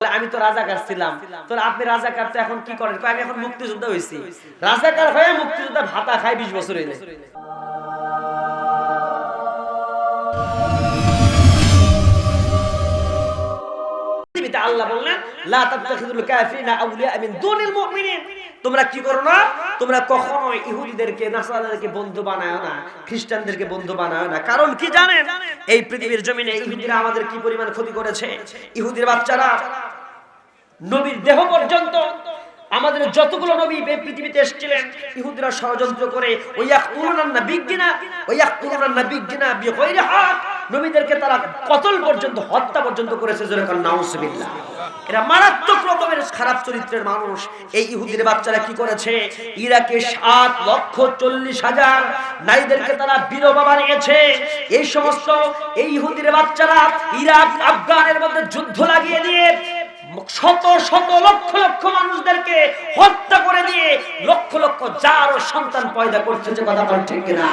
আমি তো রাজাকার ছিলাম। তো আপনি রাজাকার এখন কি করেন? আমি এখন মুক্তিযোদ্ধা হয়েছি রাজাকার হয়ে মুক্তিযোদ্ধা ভাতা খাই বিশ বছর হইলে। তোমরা কি করো না? তোমরা কখনো বন্ধু বানায় না বন্ধু বানায় না। কারণ কি এই পৃথিবীর আমাদের কি পরিমাণ ক্ষতি করেছে? ইহুদির বাচ্চারা নবীর দেহ পর্যন্ত আমাদের যতগুলো নবী পৃথিবীতে এসেছিলেন, ইহুদিরা ষড়যন্ত্র করে নবীদেরকে তারা কতল পর্যন্ত, হত্যা পর্যন্ত করেছে এরা মারাত্মক রকমের খারাপ চরিত্রের মানুষ। এই ইহুদির বাচ্চারা কি করেছে? ইরাকে সাত লক্ষ চল্লিশ হাজার নারীদেরকে তারা বিধবা বানিয়েছে। এই সমস্ত এই ইহুদির বাচ্চারা ইরাক, আফগানের মধ্যে যুদ্ধ লাগিয়ে দিয়ে শত শত লক্ষ লক্ষ মানুষদেরকে হত্যা করে দিয়ে লক্ষ লক্ষ যার সন্তান পয়দা করছে যে কথা বল ঠিক কিনা?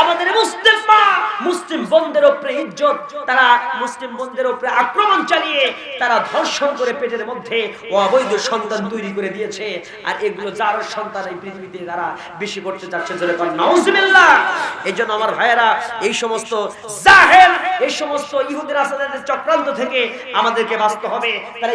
আমাদের মুসলিম মা, মুসলিম বোনদের উপরে ইজ্জত, তারা মুসলিম বোনদের উপরে আক্রমণ চালিয়ে তারা ধর্ষণ করে পেটের মধ্যে অবৈধ সন্তান তৈরি করে দিয়েছে। আর এগুলো যার সন্তান এই পৃথিবীতে তারা বেশি করতে যাচ্ছে জোরে কর নাউজুবিল্লাহ। এই জন্য আমার ভাইয়েরা, এই সমস্ত জাহেল, এই সমস্ত ইহুদের আসাদের চক্রান্ত থেকে আমাদেরকে বাঁচতে হবে। তারা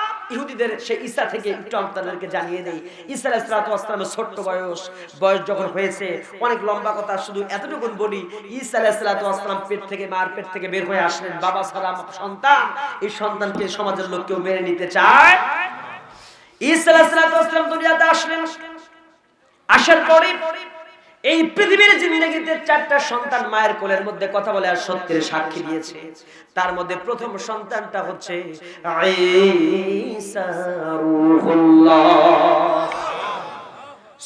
ইহুদিদের সে ঈসা থেকে একটু আপনাদেরকে জানিয়ে দেই ঈসা আলাইহিসসালামের ছোট্ট বয়স বয়স যখন হয়েছে অনেক লম্বা কথা শুধু এতটুকু বলি ঈসা আলাইহিসসালাম পেট থেকে মার পেট থেকে বের হয়ে আসলেন বাবা ছাড়া সন্তান এই সন্তানকে সমাজের লোক কেউ মেনে নিতে চায়? ঈসা আলাইহিসসালাম দুনিয়াতে আসলেন। আসার পরে এই পৃথিবীর জিন্দগিতে চারটা সন্তান মায়ের কোলের মধ্যে কথা বলে আর সত্যের সাক্ষী দিয়েছে, তার মধ্যে প্রথম সন্তানটা হচ্ছে।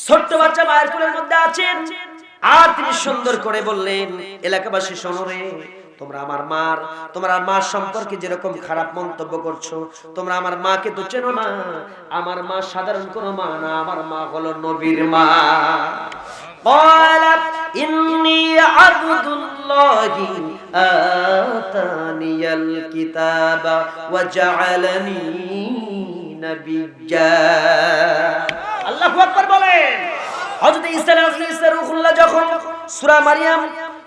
ছোট্ট বাচ্চা মায়ের কোলের মধ্যে আছেন আর তিনি সুন্দর করে বললেন, এলাকাবাসী শহরে তোমরা আমার মার, তোমরা মা সম্পর্কে যেরকম খারাপ মন্তব্য করছ, তোমরা আমার মাকে তো চেনো না, আমার মা সাধারণ কোনো মা না, আমার মা হলো নবীর মা قال إني عبد الله آتاني الكتاب وجعلني نبيا আল্লাহু আকবার বলেন হযরত ঈসা আলাইহিস রূহুল্লাহ যখন সূরা মারিয়াম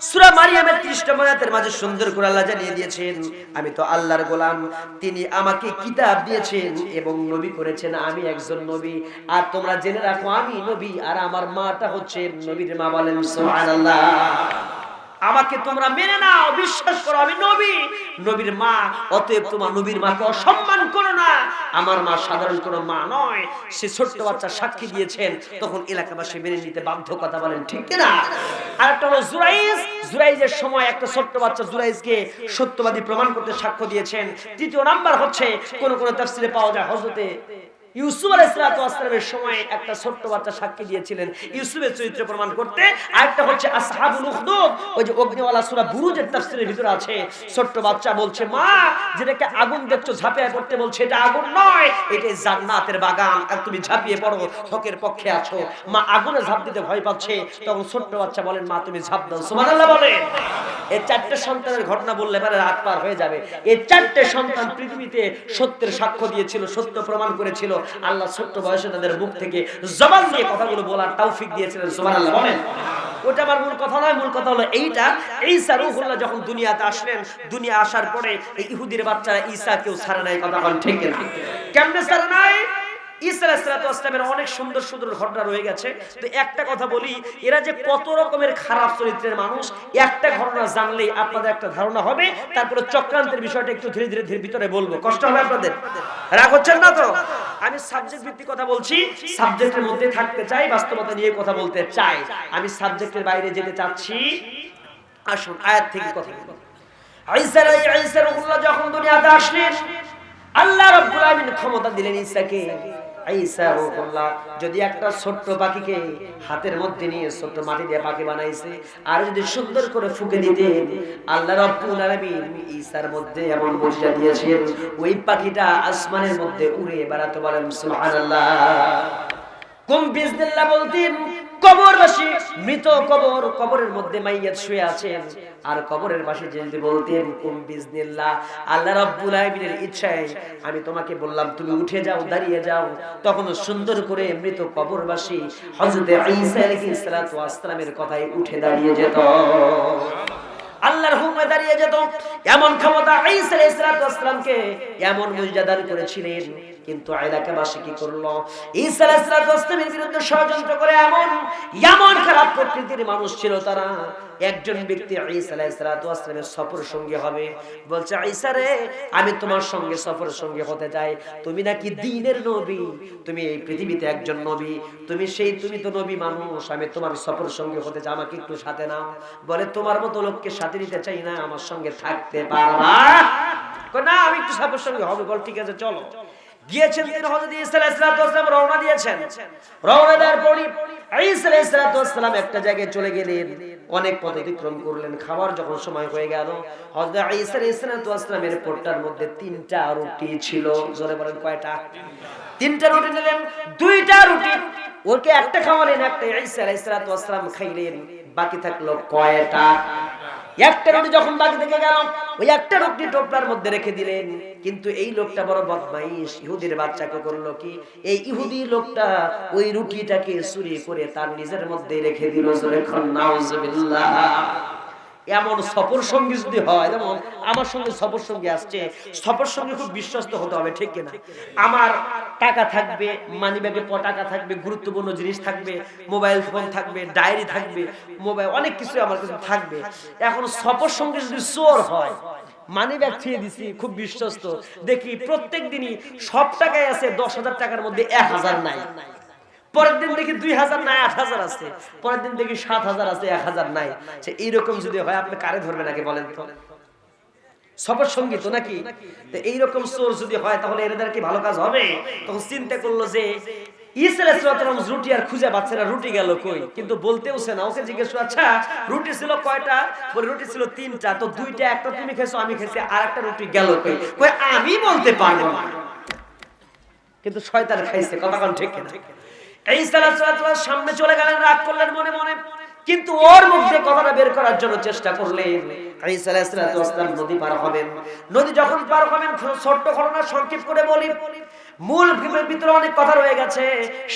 সূরা মারিয়ামের ত্রিশটা মায়াতের মাঝে সুন্দর করে আল্লাহ জানিয়ে দিয়েছেন, আমি তো আল্লাহর গোলাম, তিনি আমাকে কিতাব দিয়েছেন এবং নবী করেছেন আমি একজন নবী। আর তোমরা জেনে রাখো, আমি নবী, আর আমার মাটা হচ্ছে নবীর মা বলেন, সুবহানাল্লাহ। আমাকে তোমরা মেনে নাও, বিশ্বাস করো, আমি নবী। নবীর মা, অতএব তোমার নবীর মাকে অসম্মান করো না। আমার মা সাধারণ কোনো মা নয়। সে ছোট্ট বাচ্চা সাক্ষী দিয়েছেন, তখন এলাকাবাসী মেনে নিতে বাধ্য, কথা বলেন, ঠিক না আর একটা হলো জুরাইজ। জুরাইজের সময় একটা ছোট্ট বাচ্চা জুরাইজকে সত্যবাদী প্রমাণ করতে সাক্ষ্য দিয়েছেন। তৃতীয় নাম্বার হচ্ছে, কোন কোন তাফসিরে পাওয়া যায় হযরতে ইউসুফ আলাইহিসসালামের সময় একটা ছোট্ট বাচ্চা সাক্ষী দিয়েছিলেন। ইউসুফের চরিত্র প্রমাণ করতে আরেকটা হচ্ছে আসহাবুল উখদুদ ওই যে অগ্নিওয়ালা সূরা বুরুজের তাফসীরের ভিতরে আছে। ছোট্ট বাচ্চা বলছে, মা, যেটাকে আগুন দেখছ ঝাঁপিয়ে পড়তে বলছে, এটা আগুন নয়, এটা জান্নাতের বাগান। আর তুমি ঝাঁপিয়ে পড়ো, হকের পক্ষে আছো। মা আগুনে ঝাঁপ দিতে ভয় পাচ্ছে। তখন ছোট্ট বাচ্চা বলেন, মা, তুমি ঝাঁপ দাও। সুবহানাল্লাহ বলেন এই চারটে সন্তানের ঘটনা বললে পরে রাত পার হয়ে যাবে। এই চারটে সন্তান পৃথিবীতে সত্যের সাক্ষ্য দিয়েছিল, সত্য প্রমাণ করেছিল। আল্লাহ ছোট্ট বয়সে তাদের মুখ থেকে জবান দিয়ে কথাগুলো বলার তৌফিক দিয়েছিলেন, সুবহানাল্লাহ। বলেন, ওটা আমার মূল কথা নয়, মূল কথা হলো এইটা। ঈসা রূহুল্লাহ যখন দুনিয়াতে আসলেন, দুনিয়া আসার পরে এই ইহুদির বাচ্চারা ঈসা কেউ ছাড়ে নাই, কথা বলেন ঠিক না কেমনে ছাড়ে নাই? অনেক সুন্দর সুন্দর ঘটনা রয়ে গেছে। তো একটা কথা বলি, এরা যে কত রকমের খারাপ চরিত্রের মানুষ, একটা ঘটনা জানলেই আপনাদের একটা ধারণা হবে, তারপরে চক্রান্তের বিষয়টা একটু ধীরে ধীরে ধীরে ভিতরে বলব। কষ্ট হবে আপনাদের? রাগ হচ্ছেন না তো? আমি সাবজেক্ট ভিত্তিক কথা বলছি সাবজেক্টের মধ্যে থাকতে চাই, বাস্তবতা নিয়ে কথা বলতে চাই। আমি সাবজেক্টের বাইরে যেতে চাচ্ছি। আসুন, আয়াত থেকে কথা বলব ঈসা আইসা রূহুল্লাহ যখন দুনিয়াতে আসলেন, আল্লাহ রাব্বুল আলামিন ক্ষমতা দিলেন ঈসাকে। যদি একটা ছোট্ট পাখিকে হাতের মধ্যে নিয়ে ছোট্ট মাটি দিয়ে পাখি বানাইছে, আর যদি সুন্দর করে ফুকে দিতেন আল্লাহ রব্বুল আলামিন ঈসার মধ্যে এমন বসিয়া দিয়েছেন, ওই পাখিটা আসমানের মধ্যে উড়ে বেড়াতে পারেন সুবহানাল্লাহ। কুম বিজনিল্লাহ বলতেন মৃত কবর, কবরের মধ্যে মাইয়াত শুয়ে আছেন। আর কবরের পাশে যেতে বলতেন, কুম বিজনিল্লাহ আল্লাহ রাব্বুল আলামিনের ইচ্ছায় আমি তোমাকে বললাম, তুমি উঠে যাও, দাঁড়িয়ে যাও। তখন সুন্দর করে মৃত কবরবাসী হযরত ঈসা আলাইহিস সালাতু উঠে দাঁড়িয়ে যেত। আল্লাহর হুকুমে দাঁড়িয়ে যেত। এমন ক্ষমতা ঈসা আলাইহিস সালাতু এমন মুজিজা দান করেছিলেন কিন্তু এলাকাবাসী কি করল। ঈসা আলাইহিস সালাতু ওয়াস সালামের বিরুদ্ধে ষড়যন্ত্র করে এমন এমন খারাপ প্রকৃতির মানুষ ছিল তারা। একজন ব্যক্তি ঈসা সফর সঙ্গী হবে। বলছে, ঈসা রে, আমি তোমার সঙ্গে সফর সঙ্গী হতে চাই। তুমি নাকি দ্বীনের নবী? তুমি এই পৃথিবীতে একজন নবী। তুমি সেই, তুমি তো নবী মানুষ। আমি তোমার সফর সঙ্গী হতে চাই। আমাকে একটু সাথে নাও। বলে, তোমার মতো লোককে সাথে নিতে চাই না। আমার সঙ্গে থাকতে পারবা? না, আমি একটু সফর সঙ্গে হবে। বল, ঠিক আছে, চলো। গিয়েছেন তিনি হযরত ঈসা আলাইহিস সালাতু ওয়াস সালাম রওনা দিয়েছেন। রওনা দেওয়ার পরই ঈসা আলাইহিস সালাতু ওয়াস সালাম একটা জায়গায় চলে গেলেন, অনেক পথ অতিক্রম করলেন, খাওয়ার যখন সময় হয়ে গেল, হযরত ঈসা আলাইহিস সালাতু পোটটার মধ্যে তিনটা রুটি ছিল, জোরে বলেন কয়টা? তিনটা রুটি নিলেন, দুইটা রুটি ওকে একটা খাওয়ালেন, একটা ঈসা আলাইহিস সালাতু ওয়াস সালাম খাইলেন, বাকি থাকল কয়টা? একটা রুটি যখন বাকি থেকে গেল, ওই একটা রুটি টোপলার মধ্যে রেখে দিলেন। কিন্তু এই লোকটা বড় বদমাইশ, ইহুদির বাচ্চাকে করল কি? এই ইহুদি লোকটা ওই রুটিটাকে চুরি করে তার নিজের মধ্যে রেখে দিল। এমন সফর সঙ্গী যদি হয়, যেমন আমার সঙ্গে সফর সঙ্গী আসছে, সফর সঙ্গী খুব বিশ্বস্ত হতে হবে, ঠিক কিনা? আমার টাকা থাকবে মানি ব্যাগে টাকা থাকবে, গুরুত্বপূর্ণ জিনিস থাকবে মোবাইল ফোন থাকবে ডায়েরি থাকবে মোবাইল অনেক কিছু আমার কাছে থাকবে। এখন সফর সঙ্গী যদি চোর হয় মানি ব্যাগ ছিঁড়ে দিছি, খুব বিশ্বস্ত। দেখি প্রত্যেক দিনই সব টাকায় আছে, দশ হাজার টাকার মধ্যে এক হাজার নাই। পরের দিন দেখি দুই হাজার নাই, আট হাজার আছে। পরের দিন দেখি সাত হাজার আছে, এক হাজার নাই। এইরকম যদি হয়, আপনি কারে বলেন তো? নাকি? এইরকম চোর যদি হয়, তাহলে কি ভালো কাজ হবে? তখন চিন্তা করল যে রুটি না গেল কই? কিন্তু বলতেওছে না, ওকে জিজ্ঞেস আচ্ছা রুটি ছিল কয়টা? রুটি ছিল তিনটা। তো দুইটা একটা তুমি খেয়েছো, আমি খেয়েছি, আর একটা রুটি গেল কই? আমি বলতে পারব না। কিন্তু শয়তান খাইছে, কথা ঠিক কিনা? এই সামনে চলে গেলেন, রাগ করলেন মনে মনে। কিন্তু ওর মধ্যে কথাটা বের করার জন্য চেষ্টা করলেন।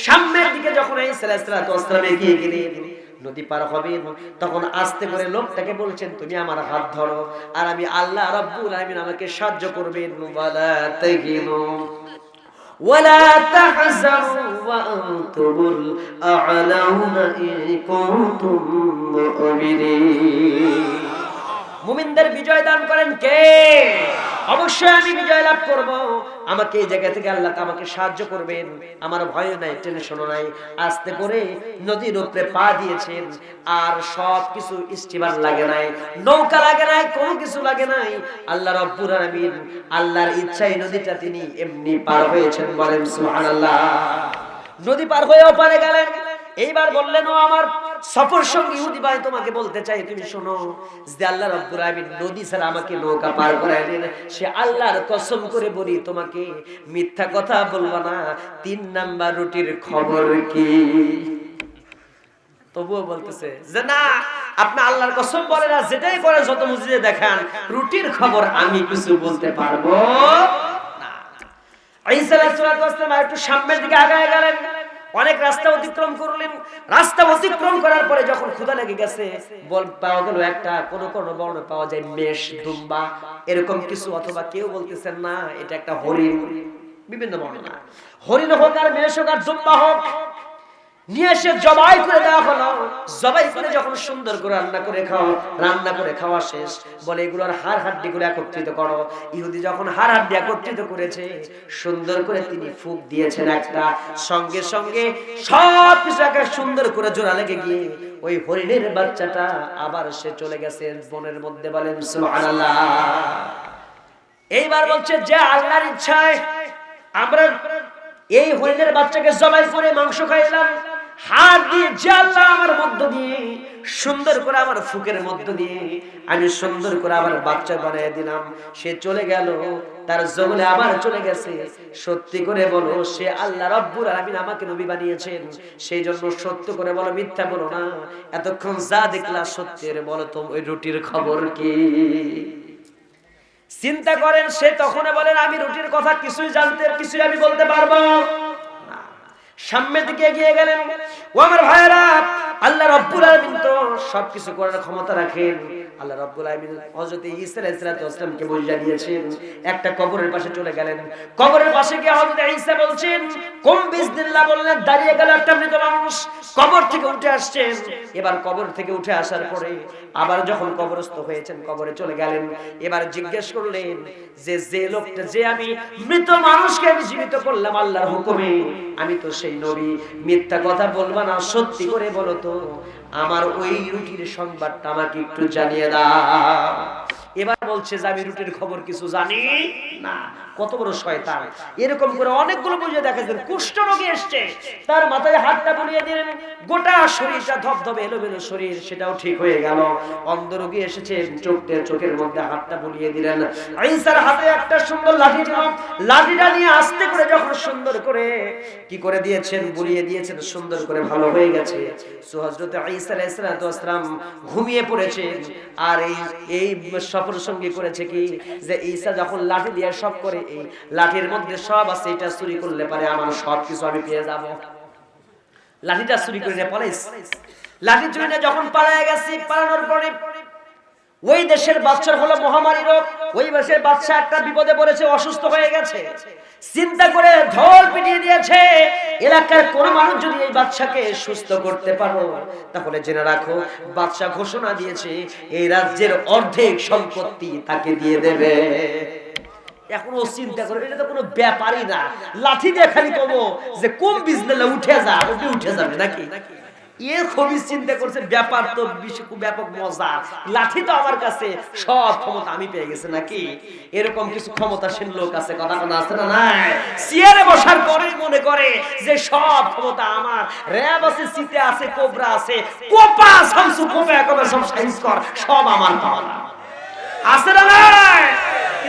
সামনের দিকে যখন নদী পার তখন আস্তে করে লোকটাকে বলছেন, তুমি আমার হাত ধরো, আর আমি আল্লাহ রাব্বুল আমাকে সাহায্য করবেন। ولا تحزنوا وأنتم الأعلون إن كنتم مؤمنين মুমিনদের বিজয় দান করেন কে অবশ্যই আমি বিজয় লাভ করব। আমাকে এই জায়গা থেকে আল্লাহ আমাকে সাহায্য করবেন। আমার ভয় নাই টেনশনও নাই। আস্তে করে নদীর উপরে পা দিয়েছেন। আর সব কিছু স্টিমার লাগে নাই, নৌকা লাগে নাই, কোনো কিছু লাগে নাই। আল্লাহ রব্বুর আলামিন আল্লাহর ইচ্ছায় নদীটা তিনি এমনি পার হয়েছেন বলেন সুবহানাল্লাহ। নদী পার হয়েও পারে গেলেন। এইবার বললেন, ও আমার সফর সঙ্গী ইহুদি ভাই তোমাকে বলতে চাই, তুমি শোনো, যে আল্লাহ রব্বুল আলামিন নদী ছাড়া আমাকে নৌকা পার করাইলেন সে আল্লাহর কসম করে বলি তোমাকে, মিথ্যা কথা বলব না, তিন নাম্বার রুটির খবর কি? তবুও বলতেছে যে না, আপনি আল্লাহর কসম বলে না যেটাই করে যত মসজিদে দেখান, রুটির খবর আমি কিছু বলতে পারব না। ঈসা আলাইহিস সালাম একটু সামনের দিকে আগায় গেলেন। অনেক রাস্তা অতিক্রম করলেন। রাস্তা অতিক্রম করার পরে যখন ক্ষুধা লেগে গেছে, বল পাওয়া গেল একটা, কোন কোন বর্ণ পাওয়া যায় মেষ, দুম্বা, এরকম কিছু, অথবা কেউ বলতেছেন না, এটা একটা হরিণ। বিভিন্ন বর্ণনা হরিণ হোক আর মেষ হোক আর দুম্বা হোক সুন্দর করে তিনি ফুক দিয়েছেন একটা। সঙ্গে সঙ্গে সব সুন্দর করে জোড়া লেগে গিয়ে ওই হরিণের বাচ্চাটা আবার সে চলে গেছে বনের মধ্যে বলেন এইবার বলছে, যে আল্লাহর ইচ্ছায় আমরা এই হরিণের বাচ্চাকে জবাই করে মাংস খাইলাম হাত দিয়ে জাল্লা আমার মধ্য দিয়ে, সুন্দর করে আমার ফুকের মধ্য দিয়ে আমি সুন্দর করে আমার বাচ্চা বানিয়ে দিলাম। সে চলে গেল, তার আবার চলে গেছে। সত্যি করে বলো, সে আল্লাহ রব্বুল আলামিন আমাকে নবী বানিয়েছেন। সেই জন্য সত্য করে বলো, মিথ্যা বলো না। এতক্ষণ যা দেখলা সত্যের, বলো তো, ওই রুটির খবর কি? চিন্তা করেন, সে তখন বলেন, আমি রুটির কথা কিছুই জানতে, কিছুই আমি বলতে পারব। সামনের দিকে এগিয়ে গেলেন। ও আমার ভাইরা আল্লাহ রব্বুল আলামিন তো সবকিছু করার ক্ষমতা রাখেন। আল্লাহ রব্বুল আলামিন হযরত ঈসা আলাইহিস সালামকে বুঝিয়ে দিয়েছেন, একটা কবরের পাশে চলে গেলেন। কবরের পাশে গিয়ে হযরত ঈসা বলছেন, কোন বিসমিল্লাহ বললেন, দাঁড়িয়ে গেল একটা মৃত মানুষ, কবর থেকে উঠে আসছেন। এবার কবর থেকে উঠে আসার পরে আবার যখন কবরস্থ হয়েছেন, কবরে চলে গেলেন। এবার জিজ্ঞেস করলেন, যে যে লোকটা, যে আমি মৃত মানুষকে আমি জীবিত করলাম আল্লাহর হুকুমে, আমি তো সেই নবী। মিথ্যা কথা বলবা না, সত্যি করে বলো তো। আমার ওই রুটির সংবাদটা আমাকে একটু জানিয়ে দাও। এবার বলছে যে আমি রুটির খবর কিছু জানি? না, কত বড় শয়তান। এরকম করে অনেকগুলো বুঝে দেখা কুষ্ঠ রোগী এসছে। তার মাথায় হাতটা বুলিয়ে দিলেন, গোটা শরীরটা ধবধবে, এলোমেলো শরীর, সেটাও ঠিক হয়ে গেল। অন্ধ রোগী এসেছে, চোখে চোখের মধ্যে হাতটা বুলিয়ে দিলেন। আইসার হাতে একটা সুন্দর লাঠি ছিল। লাঠিটা নিয়ে আস্তে করে যখন সুন্দর করে কি করে দিয়েছেন, বুলিয়ে দিয়েছেন, সুন্দর করে ভালো হয়ে গেছে। সো হযরত ঈসা আলাইহিস সালাম ঘুমিয়ে পড়েছে আর এই এই সফর সঙ্গী করেছে কি? যে ঈসা যখন লাঠি দিয়ে সব করে, এই লাঠির মধ্যে সব আছে, এটা চুরি করলে পারে আমার সব কিছু আমি পেয়ে যাব। লাঠিটা চুরি করে পলাইস লাঠি চুরি নিয়ে যখন পালায় গেছে, পালানোর পরে ওই দেশের বাচ্চার হলো মহামারী রোগ। ওই দেশের বাচ্চা একটা বিপদে পড়েছে, অসুস্থ হয়ে গেছে। চিন্তা করে ঢোল পিটিয়ে দিয়েছে। এলাকার কোন মানুষ যদি এই বাচ্চাকে সুস্থ করতে পারো, তাহলে জেনে রাখো, বাচ্চা ঘোষণা দিয়েছে এই রাজ্যের অর্ধেক সম্পত্তি তাকে দিয়ে দেবে। এখন ও চিন্তা করে, এটা তো কোনো ব্যাপারই না। লাঠি দিয়ে খালি কমো যে কোন বিজনেলে উঠে যা, উঠে যাবে নাকি নাকি? এ খুবই চিন্তা করছে ব্যাপার তো বিশ- ব্যাপক মজা। লাঠি তো আমার কাছে, সব ক্ষমতা আমি পেয়ে গেছে নাকি? এরকম কিছু ক্ষমতাশীল লোক আছে, কথা কোনো আছে না নাই? চেয়ারে বসার পরে মনে করে যে সব ক্ষমতা আমার। র্যাব আছে সিতে আছে, কোবরা আছে, কোপা শামসু, কোপা একবার সব সাইজ কর, সব আমার পাওয়া আছে না নাই?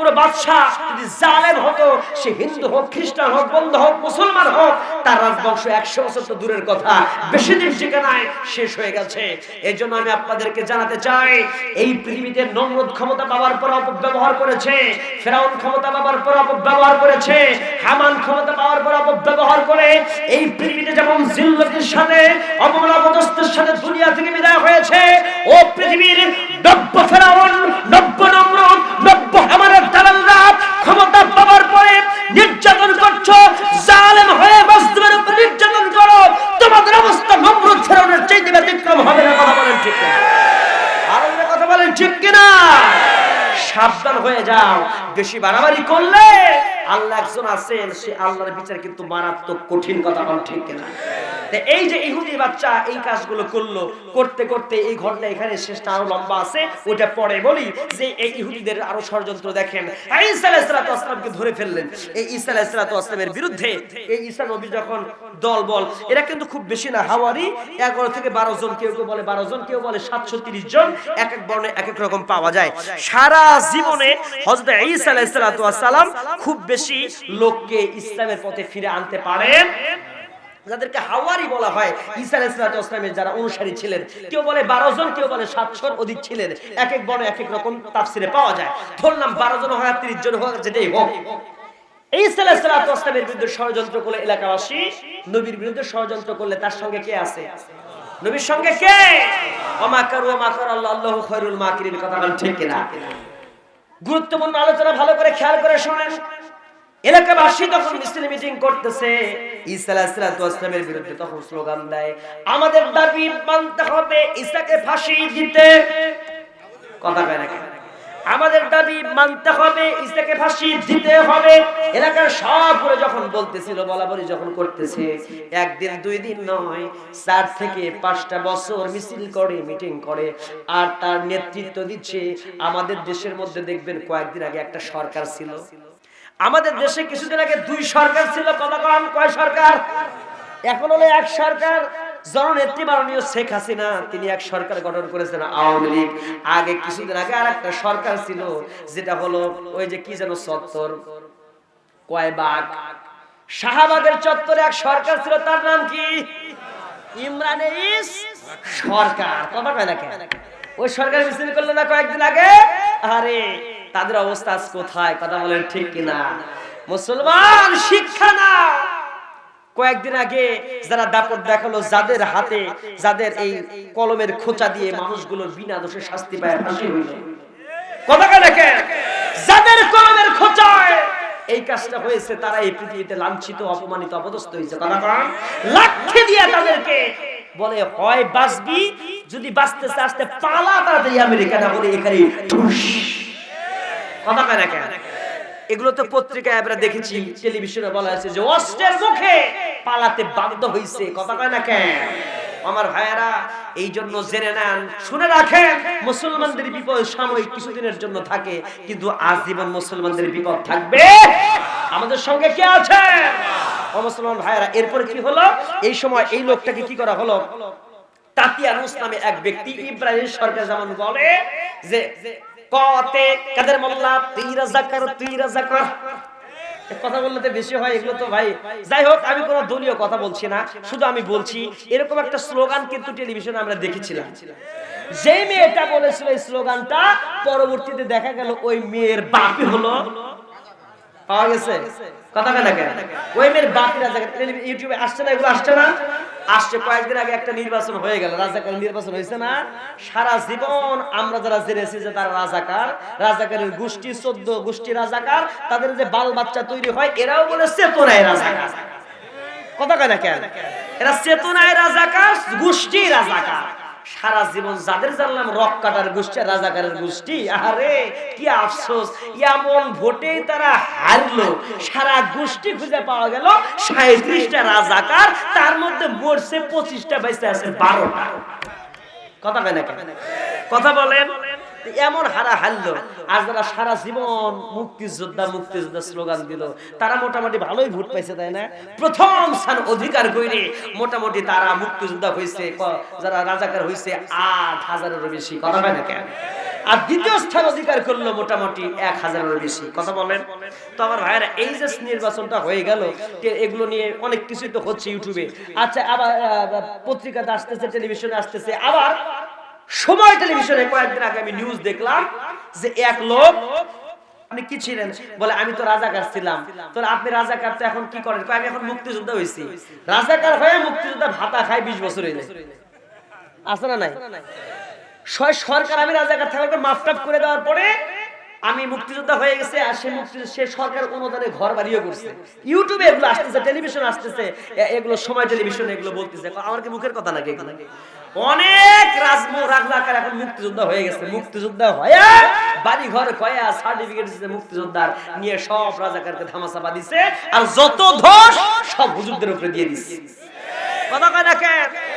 কোন বাদশাহ যদি জালেম হতো, সে হিন্দু হোক, খ্রিস্টান হোক বন্ধ হোক, মুসলমান হোক, তার রাজবংশ একশো বছর তো দূরের কথা। বেশি দিন ঠিকানায় শেষ হয়ে গেছে। এই জন্য আমি আপনাদেরকে জানাতে চাই, এই পৃথিবীতে নমরুদ ক্ষমতা পাওয়ার পর অপব্যবহার করেছে, ফেরাউন ক্ষমতা পাওয়ার পর অপব্যবহার করেছে, হামান ক্ষমতা পাওয়ার পর অপব্যবহার করে, এই পৃথিবীতে যেমন জিল্লতির সাথে অবমলাপদস্থের সাথে দুনিয়া থেকে বিদায় হয়েছে, ও পৃথিবীর নব্য ফেরাউন নব্য নমরুদ নব্য হামানের দালালরা ক্ষমতা পাওয়ার পরে নির্যাতন করছ, জালেম হয়ে মজদুমের উপর নির্যাতন করো। তোমাদের অবস্থা নমরুদ ফেরাউনের চাইতে ব্যতিক্রম হবে না, কথা বলেন ঠিক আর কথা বলেন ঠিক কিনা? সাবধান হয়ে যাও, বেশি বাড়াবাড়ি করলে আল্লাহ একজন আছেন, সে আল্লাহর বিচার কিন্তু মারাত্মক কঠিন কথা বল ঠিক কিনা? এই যে ইহুদি বাচ্চা এই কাজগুলো করল, করতে করতে এই ঘটনা এখানে শেষটা আরও লম্বা আছে ওটা পরে বলি যে এই ইহুদিদের আরও ষড়যন্ত্র দেখেন। ঈসা সালাতু ধরে ফেললেন। এই ঈসা সালাতু বিরুদ্ধে এই ঈসা নবী যখন দল বল এরা কিন্তু খুব বেশি না, হাওয়ারি, এগারো থেকে বারো জন, কেউ কেউ বলে বারো জন, কেউ বলে সাতশো তিরিশ জন, এক এক বর্ণে এক এক রকম পাওয়া যায়। সারা জীবনে হজরত ঈসা আলাইহিস খুব বেশি লোককে ইসলামের পথে ফিরে আনতে পারেন যাদেরকে হাওয়ারি বলা হয়, ঈসা আলাইহিসসালামের যারা অনুসারী ছিলেন। কেউ বলে বারো জন, কেউ বলে সাতশোর অধিক ছিলেন। এক এক বর্ণে এক এক রকম তাফসিরে পাওয়া যায়। ধরলাম বারো জন হয় তিরিশ জন হোক, যেটাই হোক। এই বিরুদ্ধে ষড়যন্ত্র করলে এলাকাবাসী, নবীর বিরুদ্ধে ষড়যন্ত্র করলে তার সঙ্গে কে আছে? নবীর সঙ্গে কে? আল্লাহ আল্লাহ মাকিরিন কথা ঠিক কিনা? গুরুত্বপূর্ণ আলোচনা ভালো করে খেয়াল করে শোনেন। এলাকার যখন বলতেছিল, বলাবলি যখন করতেছে, একদিন, দুই দিন নয়, চার থেকে পাঁচটা বছর মিছিল করে, মিটিং করে, আর তার নেতৃত্ব দিচ্ছে, আমাদের দেশের মধ্যে দেখবেন কয়েকদিন আগে একটা সরকার ছিল। আমাদের দেশে কিছুদিন আগে দুই সরকার ছিল, কথা কয় সরকার? এখন হলো এক সরকার, জননেত্রী মাননীয় শেখ হাসিনা, তিনি এক সরকার গঠন করেছেন আওয়ামী লীগ। আগে কিছুদিন আগে আর একটা সরকার ছিল, যেটা হলো ওই যে কি যেন সত্তর কয়বাগ শাহবাগের চত্বরে এক সরকার ছিল, তার নাম কি? ইমরান সরকার। কথা কয় না? ওই সরকার মিছিল করল না কয়েকদিন আগে? আরে তাদের অবস্থা আজ কোথায়? কথা বলেন ঠিক কিনা? মুসলমান, শিক্ষা না কয়েকদিন আগে যারা দাপট দেখাল যাদের হাতে, যাদের এই কলমের খোঁচা দিয়ে মানুষগুলো বিনা দোষে শাস্তি পায় ফাঁসি হইল। কথা কয় না যাদের কলমের খোঁচায়, এই কাজটা হয়েছে, তারা এই পৃথিবীতে লাঞ্ছিত, অপমানিত, অপদস্থ হয়েছে। কন লাঠি দিয়ে তাদেরকে বলে, হয় বাঁচবি, যদি বাঁচতে আসতে পালা তাড়াতাড়ি আমেরিকা না বলে এখানে। এগুলো তো পত্রিকায় আমরা দেখেছি, টেলিভিশনে বলা হয়েছে যে অস্ত্রের মুখে পালাতে বাধ্য আমার এই জন্য জেনে নেন, শুনে রাখেন, মুসলমানদের বিপদ সাময়িক কিছুদিনের জন্য থাকে, কিন্তু আজীবন মুসলমানদের বিপদ থাকবে। আমাদের সঙ্গে কে আছে মুসলমান ভাইয়েরা, এরপরে কি হলো? এই সময় এই লোকটাকে কি করা হলো? তাতিয়ানুস নামে এক ব্যক্তি ইব্রাহিম সরকার যেমন বলে যে কতে কাদের মোল্লা? তুই রাজাকার তুই রাজাকার কথা বললে বেশি হয়, এগুলো তো ভাই। যাই হোক, আমি কোনো দলীয় কথা বলছি না, শুধু আমি বলছি, এরকম একটা স্লোগান কিন্তু টেলিভিশনে আমরা দেখেছিলাম। যে মেয়েটা বলেছিল এই স্লোগানটা, পরবর্তীতে দেখা গেল ওই মেয়ের বাপই হলো। পাওয়া গেছে? কথা কেন? ওই মেয়ের বাপি রাজাকার ইউটিউবে আসছে না, এগুলো আসছে না? আসছে কয়েকদিন আগে একটা নির্বাচন হয়ে গেল। রাজাকার নির্বাচন হয়েছে না? সারা জীবন আমরা যারা জেনেছি যে তারা রাজাকার, রাজাকারের গোষ্ঠী, চোদ্দ গোষ্ঠী রাজাকার, তাদের যে বাল বাচ্চা তৈরি হয়, এরাও বলে চেতনায় রাজাকার। কথা কয় না কেন? এরা চেতনায় রাজাকার, গোষ্ঠী রাজাকার। সারা জীবন যাদের জানলাম রক কাটার গোষ্ঠী রাজাকারের গোষ্ঠী আরে কি আফসোস, এমন ভোটে তারা হারলো। সারা গোষ্ঠী খুঁজে পাওয়া গেল সাঁত্রিশটা রাজাকার, তার মধ্যে মরছে পঁচিশটা, বেঁচে আছে বারোটা। কথা বলে কথা বলেন। এমন হারা হারলো আর যারা সারা জীবন মুক্তিযোদ্ধা মুক্তিযোদ্ধা স্লোগান দিল। তারা মোটামুটি ভালোই ভোট পাইছে, তাই না? প্রথম স্থান অধিকার করে মোটামুটি তারা মুক্তিযোদ্ধা হয়েছে যারা রাজাকার হয়েছে আট হাজারেরও বেশি। কথা হয় না কেন? আর দ্বিতীয় স্থান অধিকার করল মোটামুটি এক হাজারেরও বেশি। কথা বলেন? তো আমার ভাইয়েরা, এই যে নির্বাচনটা হয়ে গেল এগুলো নিয়ে অনেক কিছুই তো হচ্ছে ইউটিউবে। আচ্ছা আবার পত্রিকাতে আসতেছে, টেলিভিশনে আসতেছে, আবার সময় টেলিভিশনে কয়েকদিন আগে আমি নিউজ দেখলাম যে এক লোক, আপনি কি ছিলেন? বলে, আমি তো রাজাকার ছিলাম। তো আপনি রাজাকার তো এখন কি করেন? আমি এখন মুক্তিযোদ্ধা হয়েছি রাজাকার হয়ে মুক্তিযোদ্ধা ভাতা খায় বিশ বছর আছে না নাই? সরকার, আমি রাজাকার করে দেওয়ার পরে আমি মুক্তিযোদ্ধা হয়ে গেছে আর সে মুক্তি সে সরকার অনুদানে ঘর বাড়িও করছে। ইউটিউবে এগুলো আসতেছে, টেলিভিশন আসতেছে এগুলো সময় টেলিভিশন এগুলো বলতেছে। আমার কি মুখের কথা এগুলো? অনেক রাজমু রাজাকার এখন মুক্তিযোদ্ধা হয়ে গেছে মুক্তিযোদ্ধা হয়ে বাড়ি ঘর কয়া সার্টিফিকেট দিচ্ছে মুক্তিযোদ্ধার, নিয়ে সব রাজাকারকে ধামাচাপা দিছে আর যত ধস সব হুজুরদের উপরে দিয়ে দিচ্ছে কথা কয় না কেন?